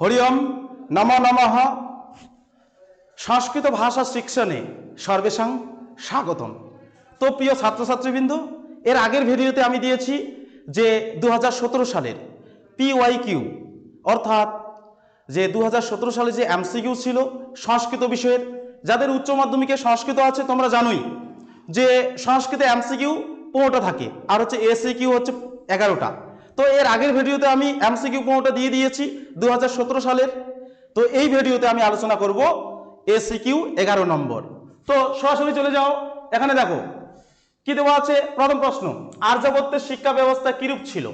হরিওম নম নমঃ। সংস্কৃত ভাষা শিক্ষণে সর্বেশাং স্বাগতম। তো প্রিয় ছাত্রছাত্রীবৃন্দ, এর আগের ভিডিওতে আমি দিয়েছি যে দু হাজার সতেরো সালের পিওয়াই কিউ, অর্থাৎ যে দু হাজার সতেরো সালে যে এমসিকিউ ছিল সংস্কৃত বিষয়ের, যাদের উচ্চ মাধ্যমিকে সংস্কৃত আছে তোমরা জানোই যে সংস্কৃতে এমসিকিউ পনেরোটা থাকে, আর হচ্ছে এসি কিউ হচ্ছে এগারোটা। তো এর আগের ভিডিওতে আমি এমসিকিউ পনেরোটা দিয়ে দিয়েছি? দু হাজার সতেরো সালের। তো এই ভিডিওতে আমি আলোচনা করব এসি কিউ এগারো নম্বর। তো সরাসরি চলে যাও। এখানে দেখো, কি দেওয়া আছে? প্রথম প্রশ্ন, আর্যাবত্যের শিক্ষা ব্যবস্থা কিরূপ ছিল?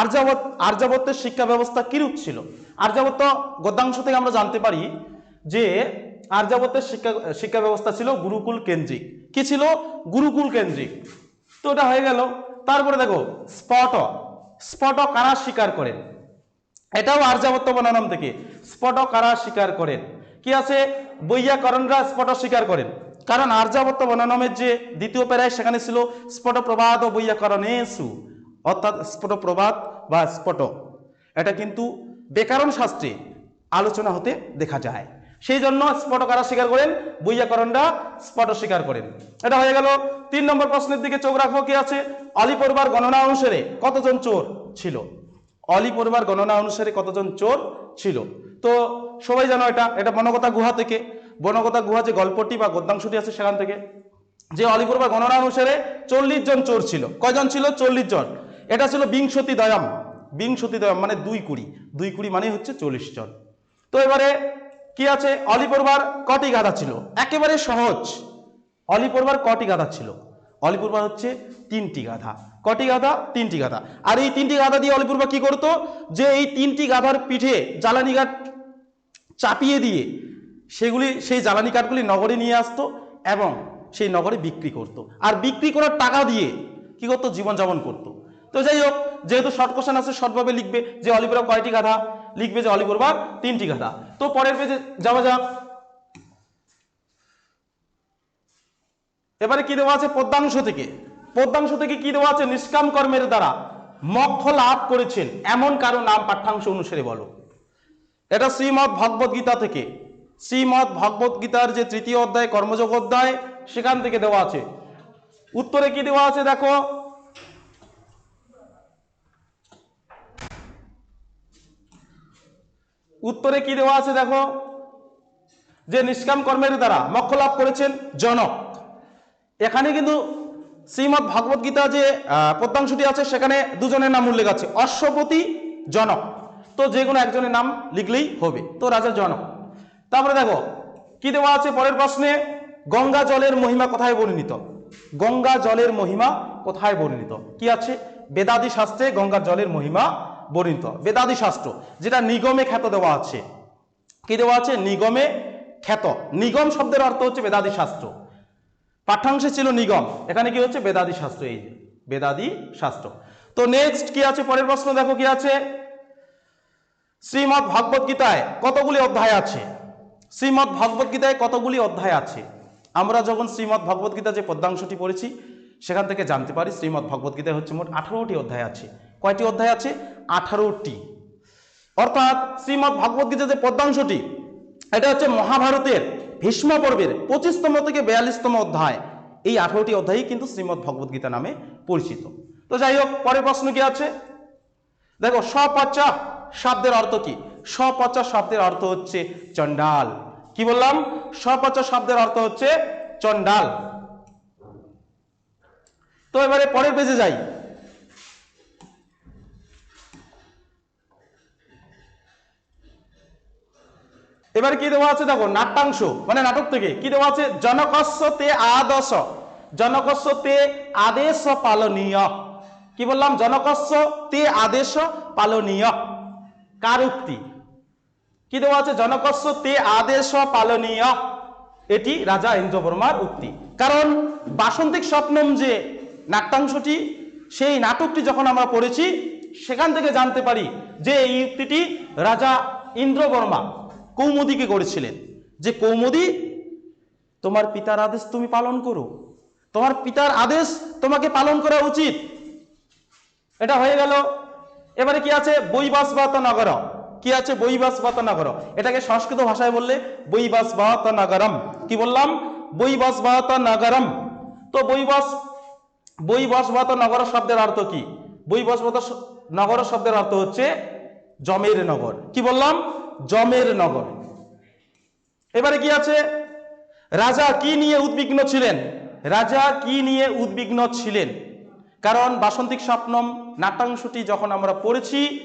আর্যাবত আর্যাবত্যের শিক্ষা ব্যবস্থা কিরূপ ছিল? আর্যাবত্য গদ্যাংশ থেকে আমরা জানতে পারি যে আর্যাবত্যের শিক্ষা শিক্ষা ব্যবস্থা ছিল গুরুকুল কেন্দ্রিক। কি ছিল? গুরুকুল কেন্দ্রিক। তো ওটা হয়ে গেল। তারপরে দেখো, স্পট স্পট কারা স্বীকার করেন এটাও আর্যাবত্য বনানম থেকে। স্পট কারা স্বীকার করেন কি আছে? বৈয়াকরণরা স্পট স্বীকার করেন। কারণ আর্যাবত্য বনানমের যে দ্বিতীয় প্যারায় সেখানে ছিল স্ফট প্রবাদ ও বৈয়াকরণেসু, অর্থাৎ স্ফট প্রবাদ বা স্ফট এটা কিন্তু ব্যাকরণ শাস্ত্রে আলোচনা হতে দেখা যায়। সেই জন্য স্ফট কারা স্বীকার করেন? বৈয়াকরণরা স্পট স্বীকার করেন। এটা হয়ে গেল তিন নম্বর প্রশ্নের দিকে চোখ রাখব কি আছে? অলিপরবার গণনা অনুসারে কতজন চোর ছিল? অলি পরিবার গণনা অনুসারে কতজন চোর ছিল? তো সবাই জানো এটা এটা বনকথা গুহা থেকে। বনকথা গুহা যে গল্পটি বা গদ্যাংশটি আছে সেখান থেকে। যে অলি পরিবার গণনা অনুসারে চল্লিশ জন চোর ছিল। কয়জন ছিল? চল্লিশ জন। এটা ছিল বিংশতি দয়াম। বিংশতি দয়াম মানে দুই কুড়ি। দুই কুড়ি মানে হচ্ছে চল্লিশ জন। তো এবারে কি আছে? অলি পরিবার কটি গাধা ছিল? একেবারে সহজ। অলিপরবার কটি গাধা ছিল? অলিপরবার হচ্ছে তিনটি গাধা। কটি গাধা? তিনটি গাধা। আর এই তিনটি গাধা দিয়ে অলিপরবা কি করতো? যে এই তিনটি গাধার পিঠে জ্বালানি কাঠ চাপিয়ে দিয়ে সেগুলি, সেই জ্বালানি কাঠগুলি নগরে নিয়ে আসতো এবং সেই নগরে বিক্রি করতো। আর বিক্রি করার টাকা দিয়ে কি করতো? জীবনযাপন করতো। তো যাই হোক, যেহেতু শর্ট কোশ্চেন আছে, শর্টভাবে লিখবে যে অলিপরবা কয়টি গাধা? লিখবে যে অলিপরবার তিনটি গাধা তো পরের পেজে যাওয়া যাক। এবারে কি দেওয়া আছে? পদ্মাংশ থেকে। পদ্মাংশ থেকে কি দেওয়া আছে? নিষ্কাম কর্মের দ্বারা মক্ষ লাভ করেছেন। এমন কারও নাম পাঠ্যাংশ অনুসারে বলো। এটা শ্রীমৎ ভগবত গীতা থেকে। শ্রীমৎ ভগবত গীতার যে তৃতীয় অধ্যায়, কর্মযোগ অধ্যায়, সেখান থেকে দেওয়া আছে। উত্তরে কি দেওয়া আছে? দেখো উত্তরে কি দেওয়া আছে দেখো? যে নিষ্কাম কর্মের দ্বারা মোক্ষ লাভ করেছেন জনক। এখানে কিন্তু শ্রীমৎ ভগবত গীতা যে পদ্মাংশটি আছে, সেখানে দুজনের নাম উল্লেখ আছে। অশ্বপতি জনক। তো যে কোনো একজনের নাম লিখলেই হবে। তো রাজা জনক। তারপরে দেখো, কি দেওয়া আছে পরের প্রশ্নে? গঙ্গা জলের মহিমা কোথায় বর্ণিত? গঙ্গা জলের মহিমা কোথায় বর্ণিত? কি আছে? বেদাদি শাস্ত্রে গঙ্গা জলের মহিমা বর্ণিত। বেদাদি শাস্ত্র, যেটা নিগমে খ্যাত দেওয়া আছে। কি দেওয়া আছে? নিগমে খ্যাত। নিগম শব্দের অর্থ হচ্ছে বেদাদি শাস্ত্র। পাঠ্যাংশে ছিল নিগম। এখানে কি হচ্ছে? বেদাদি শাস্ত্র। এই বেদাদি শাস্ত্র। তো নেক্সট কি আছে? পরের প্রশ্ন দেখো কি আছে? শ্রীমৎ ভগবত গীতায় কতগুলি অধ্যায় আছে? শ্রীমৎ ভগবত গীতায় কতগুলি অধ্যায় আছে? আমরা যখন শ্রীমৎ ভগবত গীতা যে পদ্যাংশটি পড়েছি, সেখান থেকে জানতে পারি শ্রীমৎ ভগবত গীতায় হচ্ছে মোট আঠারোটি অধ্যায় আছে। কয়টি অধ্যায় আছে? আঠারোটি। অর্থাৎ শ্রীমৎ ভগবত গীতা যে পদ্মাংশটি, এটা হচ্ছে মহাভারতের ভীষ্ম পর্বের পঁচিশতম থেকে বিয়াল্লিশতম অধ্যায়। এই আঠারোটি অধ্যায়ই কিন্তু শ্রীমৎ ভগবত গীতা নামে পরিচিত। তো যাই হোক, পরের প্রশ্ন কি আছে? দেখো স্বপচা শব্দের অর্থ কি? স্বপচা শব্দের অর্থ হচ্ছে চণ্ডাল। কি বললাম? স্বপচা শব্দের অর্থ হচ্ছে চণ্ডাল। তো এবারে পরের পেজে যাই। এবার কি দেওয়া আছে দেখো, নাট্যাংশ। মানে নাটক থেকে। কি দেওয়া আছে? জনকস্য তে আদর্শ। জনকস্য তে আদেশ পালনীয়। কি বললাম? জনকস্য তে আদেশ পালনীয়। কার উক্তি কি দেওয়া আছে? জনকস্য তে আদেশ পালনীয়। এটি রাজা ইন্দ্রবর্মার উক্তি। কারণ বাসন্তিক স্বপ্নম যে নাট্যাংশটি, সেই নাটকটি যখন আমরা পড়েছি, সেখান থেকে জানতে পারি যে এই উক্তিটি রাজা ইন্দ্রবর্মা কৌমুদীকে করেছিলেন যে কৌমুদী, তোমার পিতার আদেশ তুমি পালন করো। তোমার পিতার আদেশ তোমাকে পালন করা উচিত। এটা হয়ে গেল। এবারে কি আছে? বৈবাসবাত নগর কি আছে? বৈবাসবত নগর এটাকে সংস্কৃত ভাষায় বললে বৈবাসবত নগরম কি বললাম? বৈবাসবত নগরম তো বৈবাস বৈবসবত নগর শব্দের অর্থ কি? বৈবসবত নগর শব্দের অর্থ হচ্ছে জমের নগর। কি বললাম? জমের নগর। এবারে কি আছে? রাজা কি নিয়ে উদ্বিগ্ন ছিলেন? রাজা কি নিয়ে উদ্বিগ্ন ছিলেন? কারণ বাসন্তিক স্বপ্নম নাট্যাংশটি যখন আমরা পড়েছি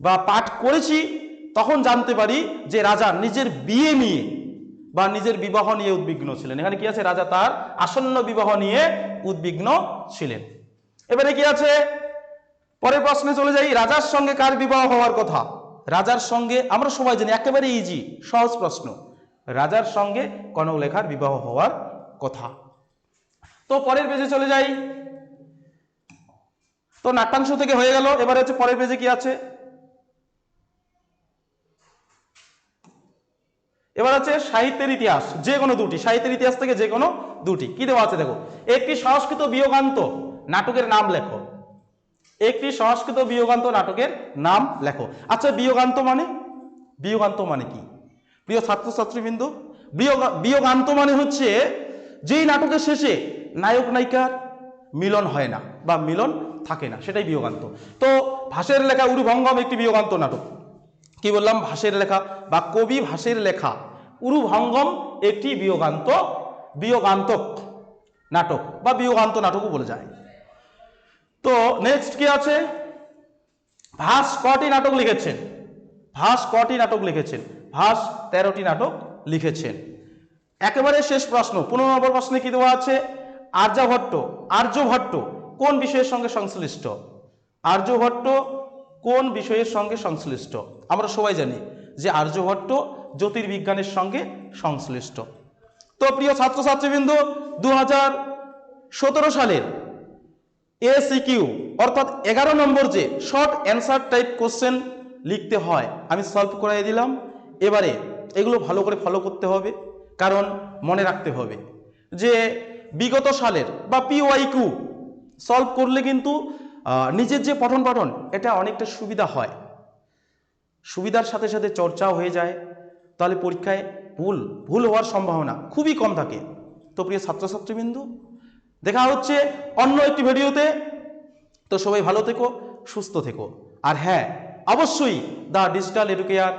বা পাঠ করেছি, তখন জানতে পারি যে রাজা নিজের বিয়ে নিয়ে বা নিজের বিবাহ নিয়ে উদ্বিগ্ন ছিলেন। এখানে কি আছে? রাজা তার আসন্ন বিবাহ নিয়ে উদ্বিগ্ন ছিলেন। এবারে কি আছে? পরের প্রশ্নে চলে যাই। রাজার সঙ্গে কার বিবাহ হওয়ার কথা? রাজার সঙ্গে আমরা সবাই জানি একেবারে ইজি সহজ প্রশ্ন। রাজার সঙ্গে কনকলেখার বিবাহ হওয়ার কথা। তো পরের পেজে চলে যাই। তো নাট্যাংশ থেকে হয়ে গেল, এবারে হচ্ছে পরের পেজে কি আছে? এবার আছে সাহিত্যের ইতিহাস, যে কোনো দুটি, সাহিত্যের ইতিহাস থেকে যে কোনো দুটি। কি দেওয়া আছে দেখো? একটি সংস্কৃত বিয়োগান্ত, নাটকের নাম লেখো। একটি সংস্কৃত বিয়োগান্ত নাটকের নাম লেখো। আচ্ছা বিয়োগান্ত মানে? বিয়োগান্ত মানে কি? প্রিয় ছাত্রছাত্রীবৃন্দ, বিয়োগ- বিয়োগান্ত মানে হচ্ছে যেই নাটকের শেষে নায়ক নায়িকার মিলন হয় না বা মিলন থাকে না, সেটাই বিয়োগান্ত। তো ভাষের লেখা উরুভঙ্গম একটি বিয়োগান্ত নাটক। কি বললাম? ভাষের লেখা বা কবি ভাষের লেখা উরুভঙ্গম একটি বিয়োগান্ত, বিয়োগান্তক নাটক বা বিয়োগান্ত নাটকও বলে যায়। তো নেক্সট কি আছে? ভাস কটি নাটক লিখেছেন? ভাস কটি নাটক লিখেছেন? ভাস তেরোটি নাটক লিখেছেন। একেবারে শেষ প্রশ্ন, পনেরো নম্বর প্রশ্নে কি দেওয়া আছে? আর্যভট্ট আর্যভট্ট কোন বিষয়ের সঙ্গে সংশ্লিষ্ট? আর্যভট্ট কোন বিষয়ের সঙ্গে সংশ্লিষ্ট? আমরা সবাই জানি যে আর্যভট্ট জ্যোতির্বিজ্ঞানের সঙ্গে সংশ্লিষ্ট। তো প্রিয় ছাত্রছাত্রীবৃন্দ দু হাজার সতেরো সালের এসিকিউ অর্থাৎ এগারো নম্বর যে শর্ট অ্যান্সার টাইপ কোশ্চেন লিখতে হয়, আমি সলভ করাই দিলাম। এবারে এগুলো ভালো করে ফলো করতে হবে, কারণ মনে রাখতে হবে যে বিগত সালের বা পিওয়াই কিউ সলভ করলে কিন্তু নিজের যে পঠন পাঠন, এটা অনেকটা সুবিধা হয়। সুবিধার সাথে সাথে চর্চাও হয়ে যায়। তাহলে পরীক্ষায় ভুল ভুল হওয়ার সম্ভাবনা খুবই কম থাকে। তো প্রিয় ছাত্রছাত্রীবৃন্দু দেখা হচ্ছে অন্য একটি ভিডিওতে। তো সবাই ভালো থেকো, সুস্থ থেকো। আর হ্যাঁ অবশ্যই the digital educare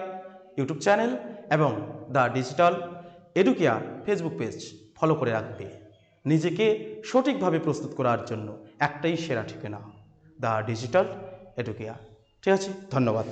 YouTube channel এবং the digital educare Facebook page follow করে রাখবে। নিজেকে সঠিকভাবে প্রস্তুত করার জন্য একটাই সেরা ঠিকানা, দ্য ডিজিটাল এডুকেয়ার। ঠিক আছে, ধন্যবাদ।